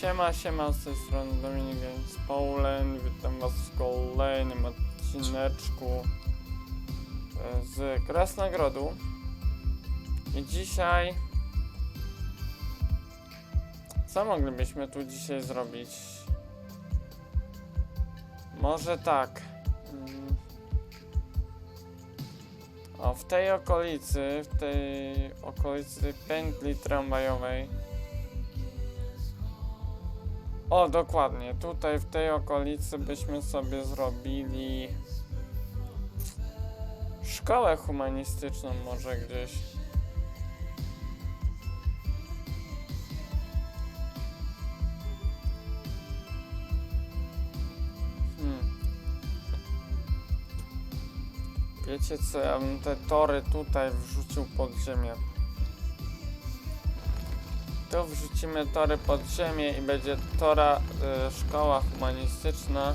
Siema, siema, z tej strony Dominik z Poland. Witam was w kolejnym odcineczku e, z Krasnogrodu. I dzisiaj... Co moglibyśmy tu dzisiaj zrobić? Może tak. Mm. O, w tej okolicy, w tej okolicy pętli tramwajowej o, dokładnie. Tutaj w tej okolicy byśmy sobie zrobili szkołę humanistyczną może gdzieś. Hmm. Wiecie co, ja bym te tory tutaj wrzucił pod ziemię. Tu wrzucimy tory pod ziemię i będzie tora y, szkoła humanistyczna.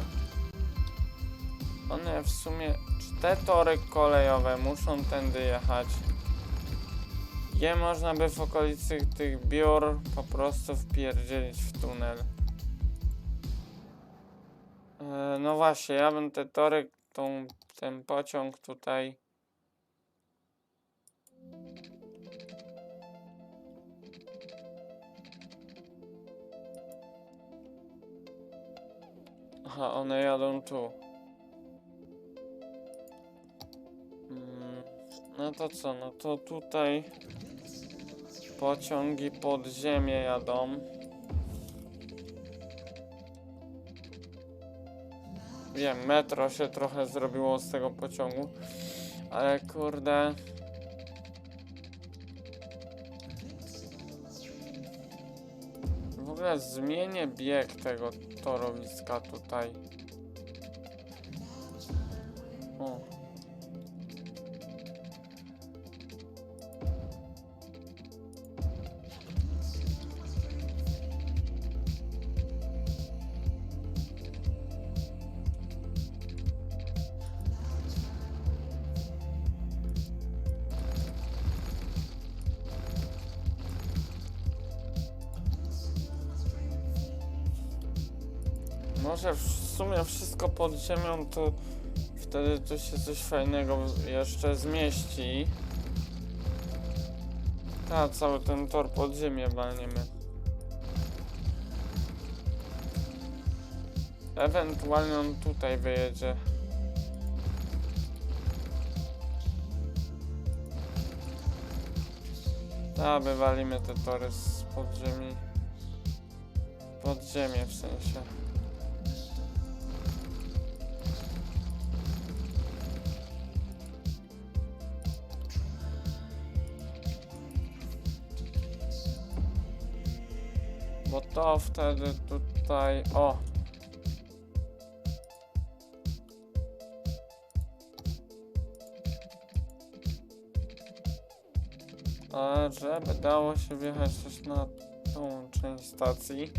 One w sumie, czy te tory kolejowe muszą tędy jechać? Je można by w okolicy tych biur po prostu wpierdzielić w tunel. E, no właśnie, ja bym te tory, tą, ten pociąg tutaj Aha, one jadą tu. Mm, no to co, no to tutaj pociągi pod ziemię jadą. Wiem, metro się trochę zrobiło z tego pociągu, ale kurde... ogóle zmienię bieg tego torowiska tutaj. Pod ziemią, to wtedy tu się coś fajnego jeszcze zmieści. A, cały ten tor pod ziemię walniemy. Ewentualnie on tutaj wyjedzie. A, wywalimy te tory z podziemi. Pod ziemię w sensie. To wtedy tutaj. O! A żeby dało się wjechać też na tą część stacji.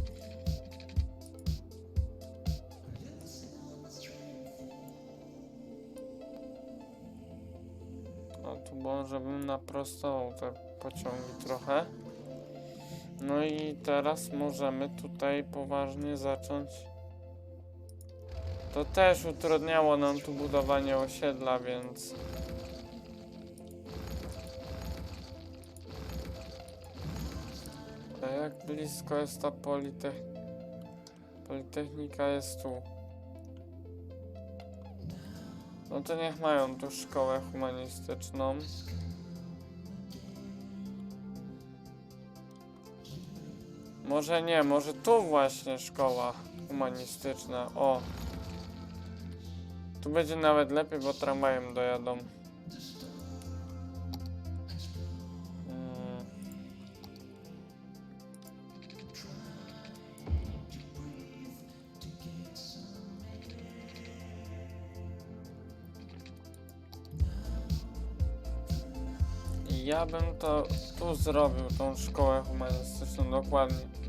O, tu może bym naprostował te pociągi trochę. No i teraz możemy tutaj poważnie zacząć. To też utrudniało nam tu budowanie osiedla, więc. A jak blisko jest ta politech... Politechnika jest tu. No to niech mają tu szkołę humanistyczną. Może nie, może tu właśnie szkoła humanistyczna. O. Tu będzie nawet lepiej, bo tramwajem dojadą. Mm. Ja bym to tu zrobił, tą szkołę humanistyczną dokładnie.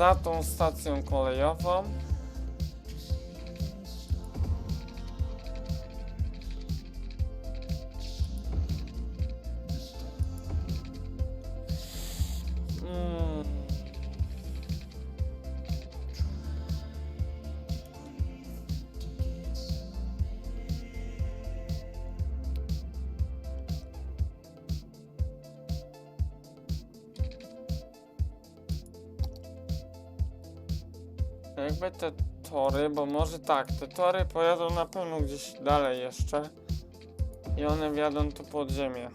Za tą stacją kolejową. Tak, te tory pojadą na pewno gdzieś dalej jeszcze. I one wjadą tu pod ziemię.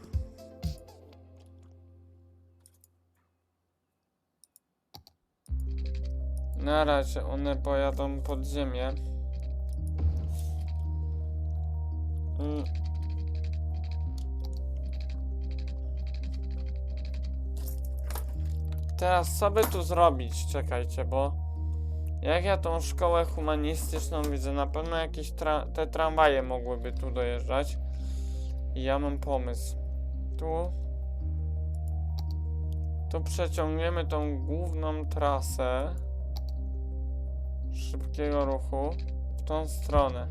Na razie one pojadą pod ziemię. I... Teraz co by tu zrobić? Czekajcie, bo jak ja tą szkołę humanistyczną widzę, na pewno jakieś tra te tramwaje mogłyby tu dojeżdżać. I ja mam pomysł. Tu. Tu przeciągniemy tą główną trasę szybkiego ruchu w tą stronę.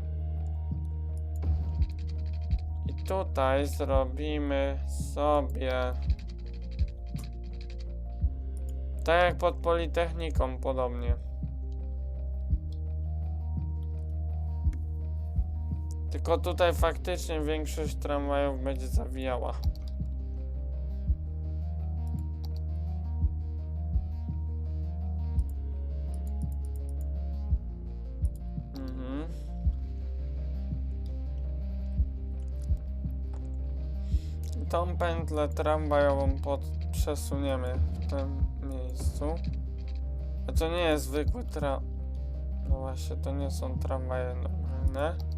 I tutaj zrobimy sobie tak jak pod Politechniką podobnie. Tylko tutaj faktycznie większość tramwajów będzie zawijała. Mhm. Tą pętlę tramwajową pod przesuniemy w tym miejscu. A to nie jest zwykły tra... No właśnie, to nie są tramwaje normalne.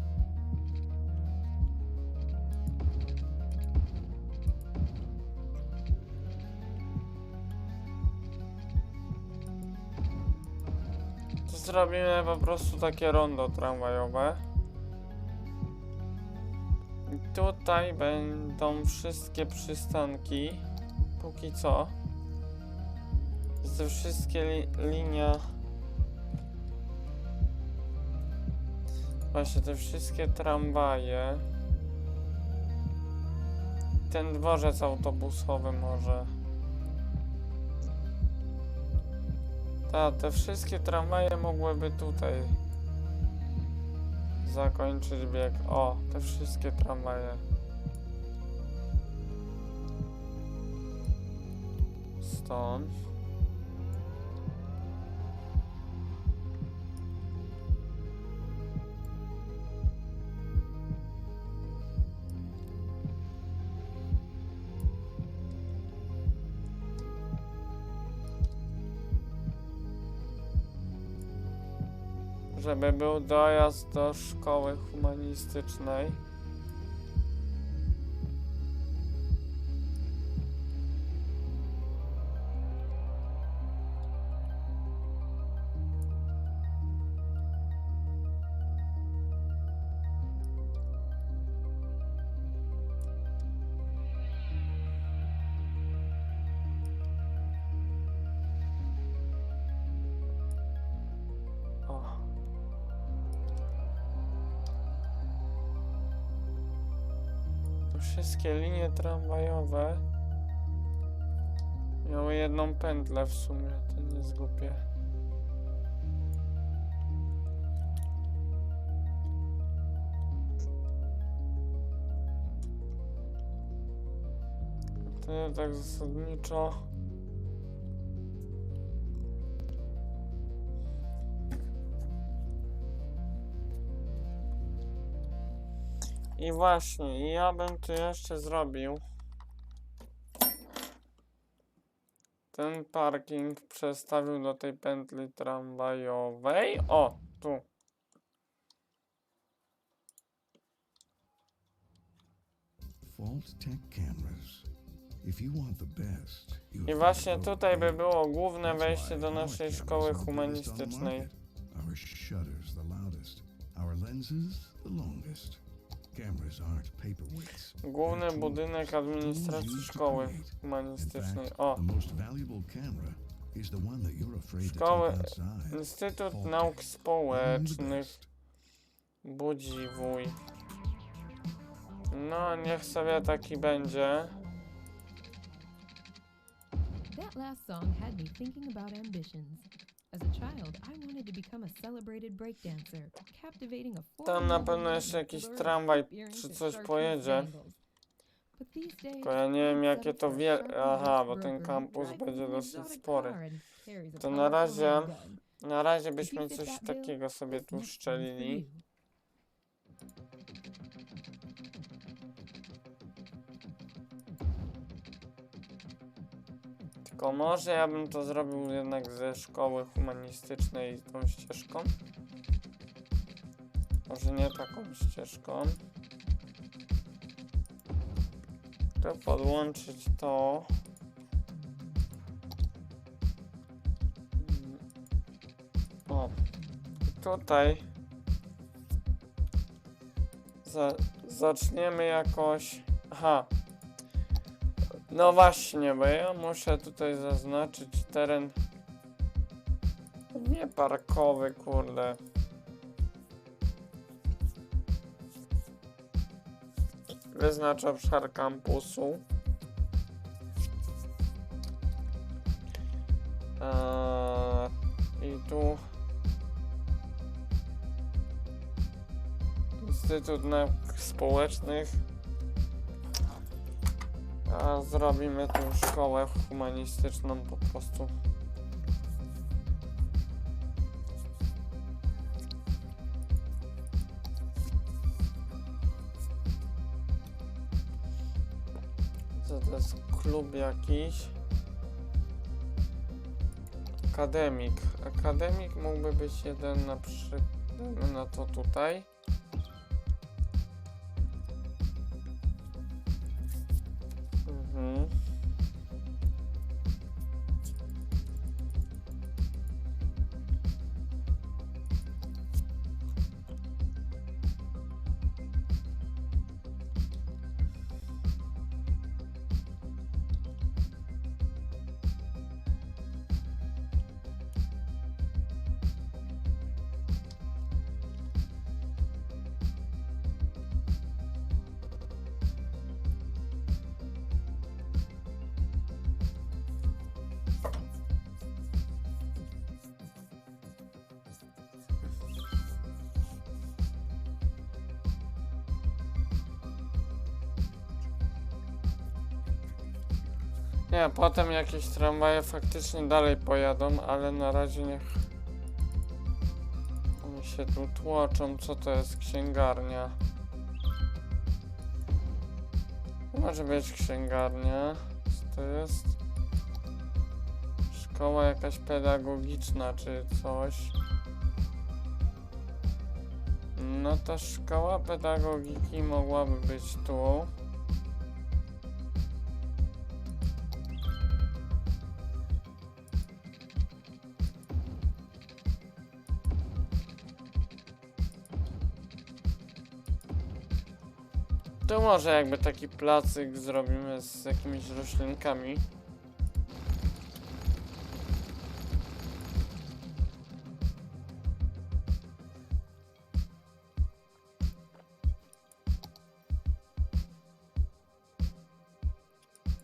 Zrobimy po prostu takie rondo tramwajowe. I tutaj będą wszystkie przystanki. Póki co. Te wszystkie li linia. Właśnie te wszystkie tramwaje. Ten dworzec autobusowy może. Tak, te wszystkie tramwaje mogłyby tutaj zakończyć bieg. O, te wszystkie tramwaje. Stąd. Żeby był dojazd do szkoły humanistycznej. Wszystkie linie tramwajowe miały jedną pętlę w sumie, to nie. To nie tak zasadniczo. I właśnie, ja bym tu jeszcze zrobił ten parking przestawił do tej pętli tramwajowej. O, tu. I właśnie tutaj by było główne wejście do naszej szkoły humanistycznej. Our shutters the loudest. Our lenses the longest. Główny budynek administracji szkoły humanistycznej. O, Szkoły-. Instytut Nauk Społecznych. Budzi wuj. No, niech sobie taki będzie. That last song had me thinking about ambitions. As a child, I wanted to become a celebrated breakdancer, captivating a Tam na 400 pewno jeszcze jakiś tramwaj czy coś pojedzie. Tylko ja nie wiem jakie to for a wie... sharply Aha, bo ten kampus będzie dosyć spory. To na razie. Na razie byśmy coś takiego sobie tu szczelili. Tylko może ja bym to zrobił jednak ze szkoły humanistycznej tą ścieżką. Może nie taką ścieżką. Tu podłączyć to. O, tutaj za, zaczniemy jakoś. Aha. No właśnie, bo ja muszę tutaj zaznaczyć teren nie parkowy, kurde. Wyznacz obszar kampusu. Eee, I tu Instytut Nauk Społecznych. A zrobimy tu szkołę humanistyczną po prostu. Co to jest klub jakiś? Akademik. Akademik mógłby być jeden na przykład na to tutaj. Nie, potem jakieś tramwaje faktycznie dalej pojadą, ale na razie niech oni się tu tłoczą. Co to jest księgarnia? Może być księgarnia. Co to jest? Szkoła jakaś pedagogiczna czy coś. No to szkoła pedagogiki mogłaby być tu. To może jakby taki placyk zrobimy z jakimiś roślinkami.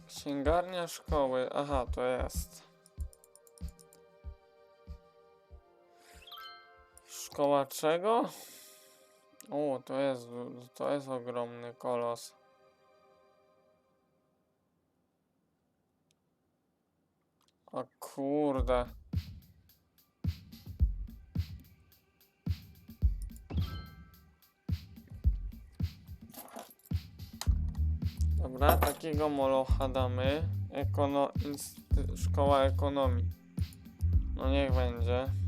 Księgarnia szkoły. Aha, to jest. Szkoła czego? O, to jest, to jest ogromny kolos. O kurde. Dobra, takiego molocha damy. Ekono, szkoła ekonomii. No niech będzie.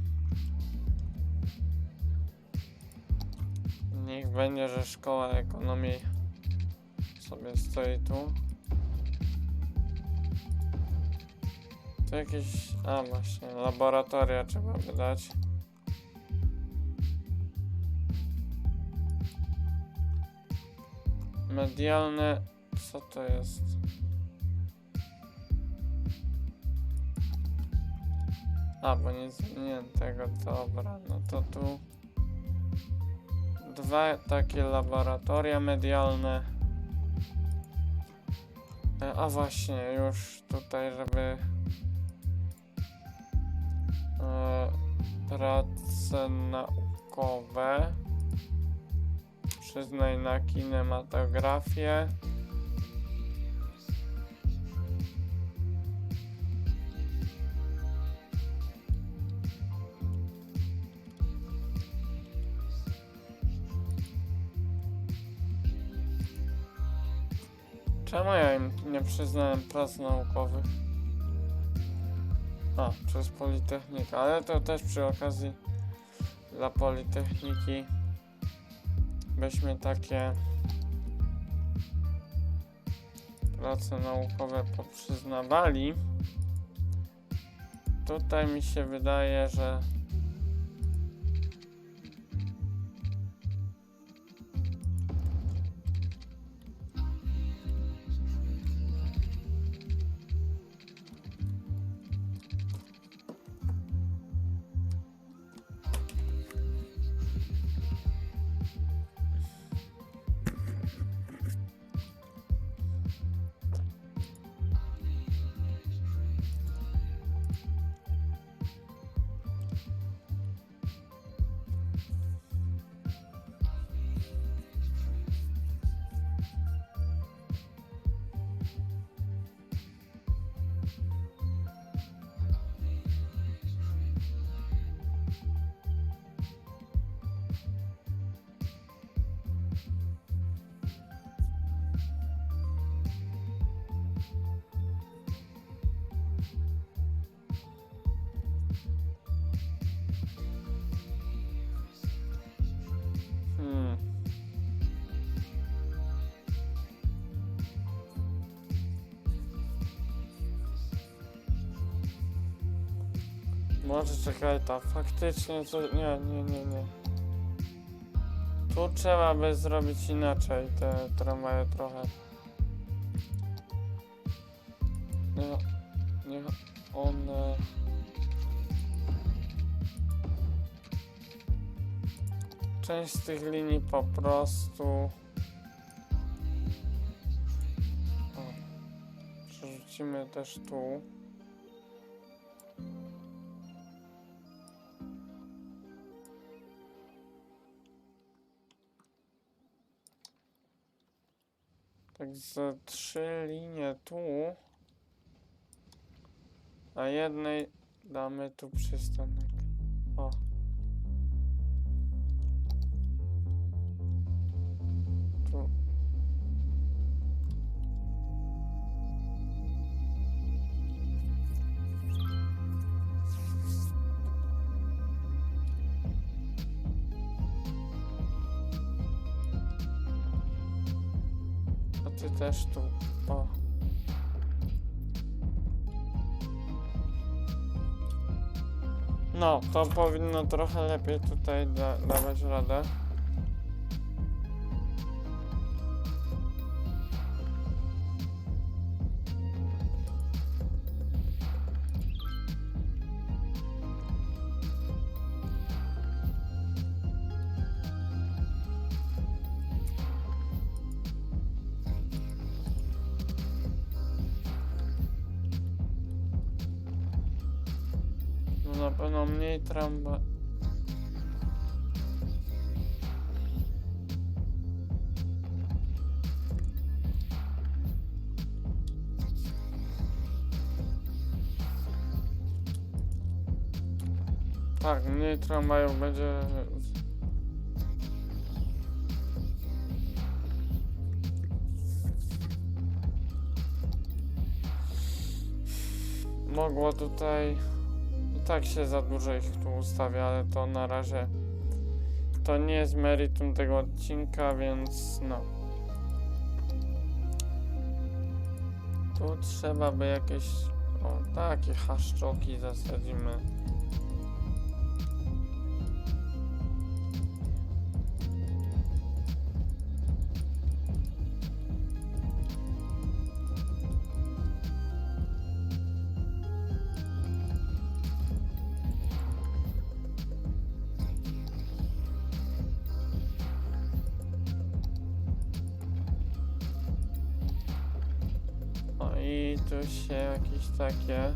Niech będzie, że szkoła ekonomii sobie stoi tu. Tu jakieś, a właśnie, laboratoria trzeba wydać. Medialne, co to jest? A, bo nie zmieniłem tego, dobra, no to tu dwa takie laboratoria medialne. E, A właśnie, już tutaj, żeby e, prace naukowe przyznaj na kinematografię. Czemu ja nie przyznałem prac naukowych? A, przez Politechnikę, ale to też przy okazji dla Politechniki byśmy takie prace naukowe poprzyznawali. Tutaj mi się wydaje, że Może czekaj, ta faktycznie co... Nie, nie, nie, nie. Tu trzeba by zrobić inaczej te tramwaje trochę. Nie, nie, one... Część z tych linii po prostu... O, przerzucimy też tu. Tak z trzy linie tu. A jednej damy tu przystanek. O. też tu. O. No, to powinno trochę lepiej tutaj da dawać radę. Na pewno mniej tramba. Tak, mniej tramwajów będzie. Mogło tutaj. Tak się za dużo ich tu ustawia, ale to na razie to nie jest meritum tego odcinka, więc no. Tu trzeba by jakieś o, takie haszczoki zasadzimy. Takie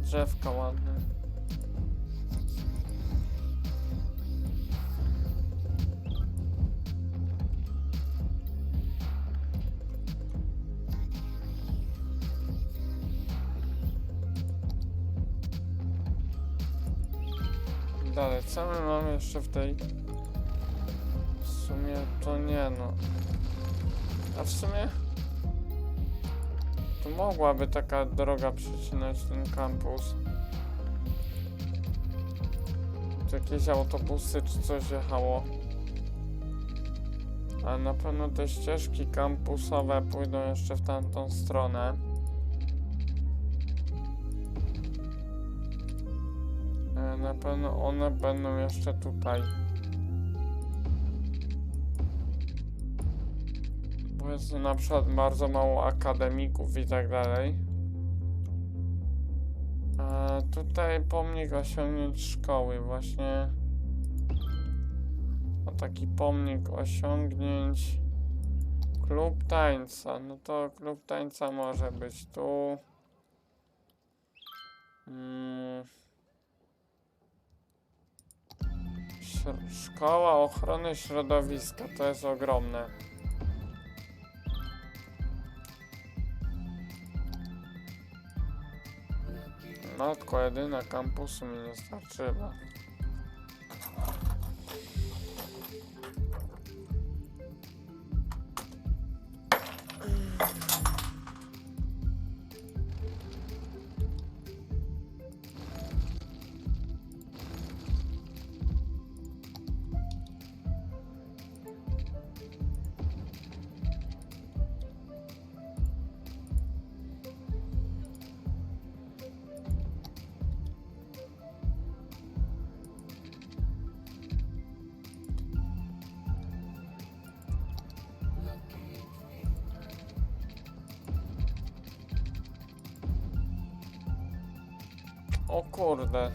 drzewka ładne. Dalej, co my mamy jeszcze w tej sumie to nie no. A w sumie to mogłaby taka droga przecinać ten kampus. Tu jakieś autobusy czy coś jechało. Ale na pewno te ścieżki kampusowe pójdą jeszcze w tamtą stronę. E, Na pewno one będą jeszcze tutaj. Jest na przykład bardzo mało akademików i tak dalej. A tutaj pomnik osiągnięć szkoły, właśnie. O taki pomnik osiągnięć. Klub tańca. No to klub tańca może być tu. Mm. Sz- Szkoła ochrony środowiska to jest ogromne. Matko jedyna kampusu mi nie starczyła. O kurde.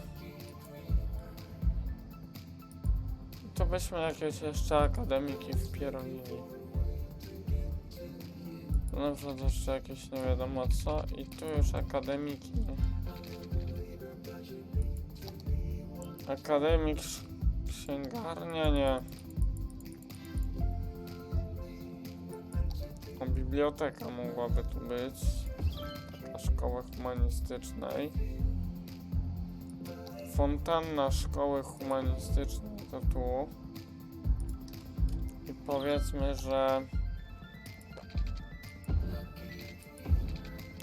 To byśmy jakieś jeszcze akademiki wpierolili. Na przykład jeszcze jakieś nie wiadomo co i tu już akademiki. Akademik, księgarnia, nie. O, biblioteka mogłaby tu być. Taka szkoły humanistycznej. Fontanna Szkoły Humanistycznej to tu. I powiedzmy, że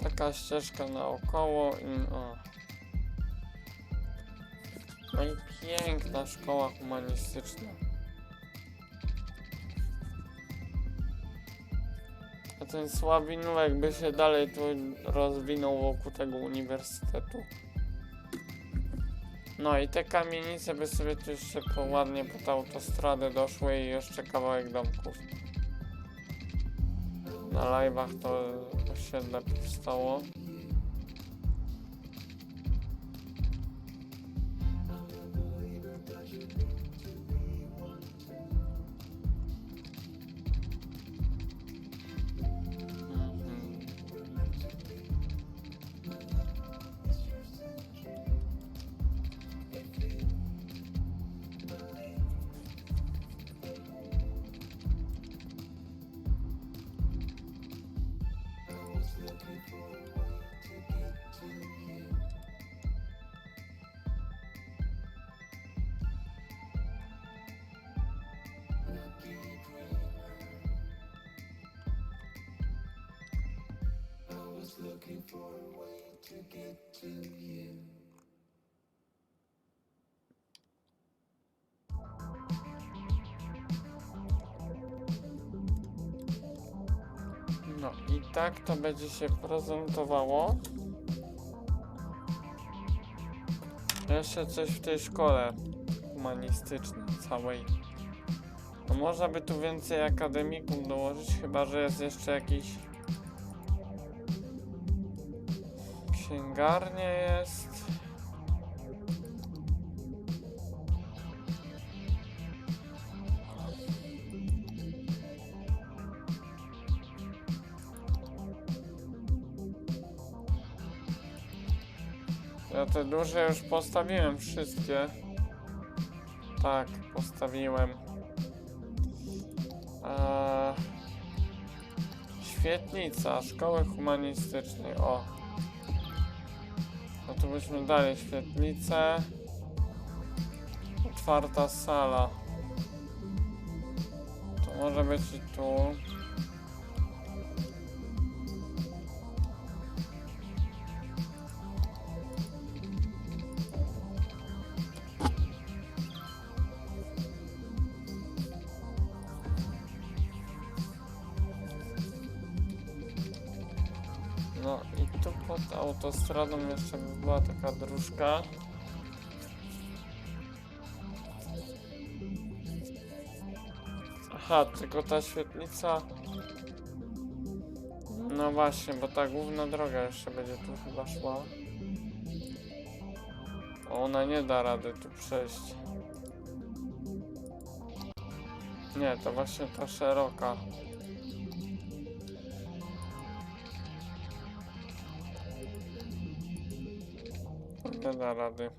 taka ścieżka naokoło i o. No i piękna szkoła humanistyczna. A ten słabinówek by się dalej tu rozwinął wokół tego uniwersytetu. No i te kamienice by sobie tu jeszcze po, ładnie pod autostradę doszły i jeszcze kawałek domków. Na live'ach to osiedle powstało. No i tak to będzie się prezentowało. Jeszcze coś w tej szkole humanistycznej całej. No można by tu więcej akademików dołożyć, chyba że jest jeszcze jakiś... Księgarnia jest. Ja te duże już postawiłem wszystkie. Tak, postawiłem. Eee, świetlica szkoły humanistycznej. O. To byśmy dali świetlicę. Otwarta sala. Może być i tu. No i tu pod autostradą jeszcze by była taka dróżka. Aha, tylko ta świetlica. No właśnie, bo ta główna droga jeszcze będzie tu chyba szła. Ona nie da rady tu przejść. Nie, to właśnie ta szeroka. Nie da rady.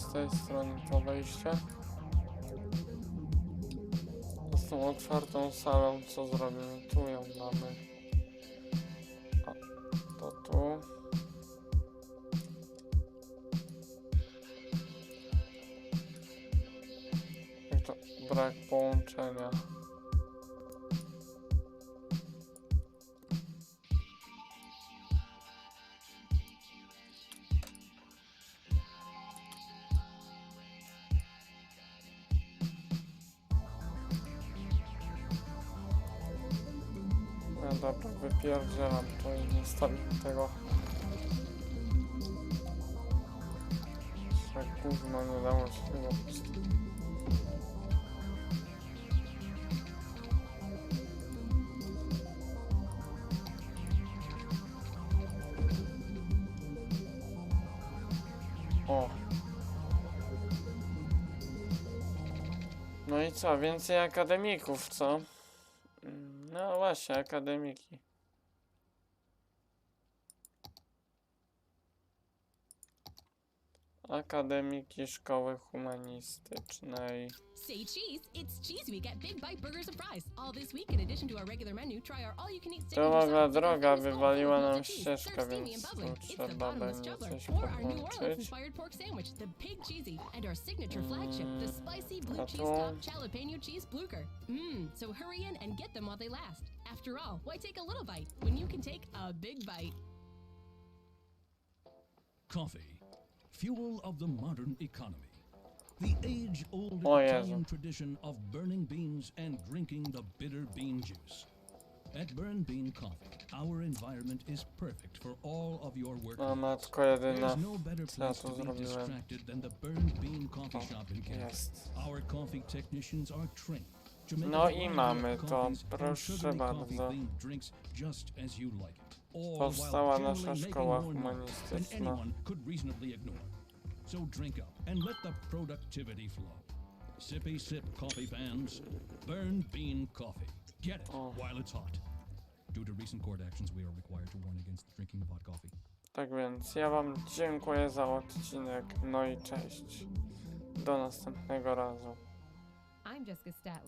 Z tej strony to wejście. Z tą otwartą salą, co zrobimy? Tu ją mamy. A, to tu. Jak to? Brak połączenia. Dobra, wypierdzielam to i nie stawiam tego. Jak gówno nie dało się tego. O. No i co, więcej akademików, co? Mm, No właśnie, akademiki. Akademiki Szkoły Humanistycznej. Say cheese, it's Cheese Week at Big Bite Burgers and Fries. All this week, in addition to our regular menu, try our all-you-can-eat To signature mogła droga wywaliła nam melted cheese, ścieżkę, więc and tu. It's the trzeba bottomless będzie juggler, coś or our New podłączyć. Orleans-inspired pork sandwich, the Pig Cheesy, and our signature flagship, the mm. spicy blue a cheese tu- top jalapeno cheese blucher. Mmm, so hurry in and get them while they last. After all, why take a little bite when you can take a big bite? Coffee, fuel of the modern economy. The age old Oh, yeah. Italian tradition of burning beans and drinking the bitter bean juice. At Burn Bean Coffee, our environment is perfect for all of your work. No needs. matko jedyna. There's no better place to be distracted than the Burn Bean Coffee O, Shop in jest. Our coffee technicians are trained to make No i mamy to, proszę bardzo. drinks just as you like it. All while Powstała nasza szkoła more noise than humanistyczna. So drink up and let the productivity flow. Sippy sip coffee fans. Burn bean coffee. Get it Oh. while it's hot. Due to recent court actions, we are required to warn against the drinking of hot coffee. Tak więc ja wam dziękuję za odcinek. No i cześć. Do następnego razu. I'm Jessica Statler.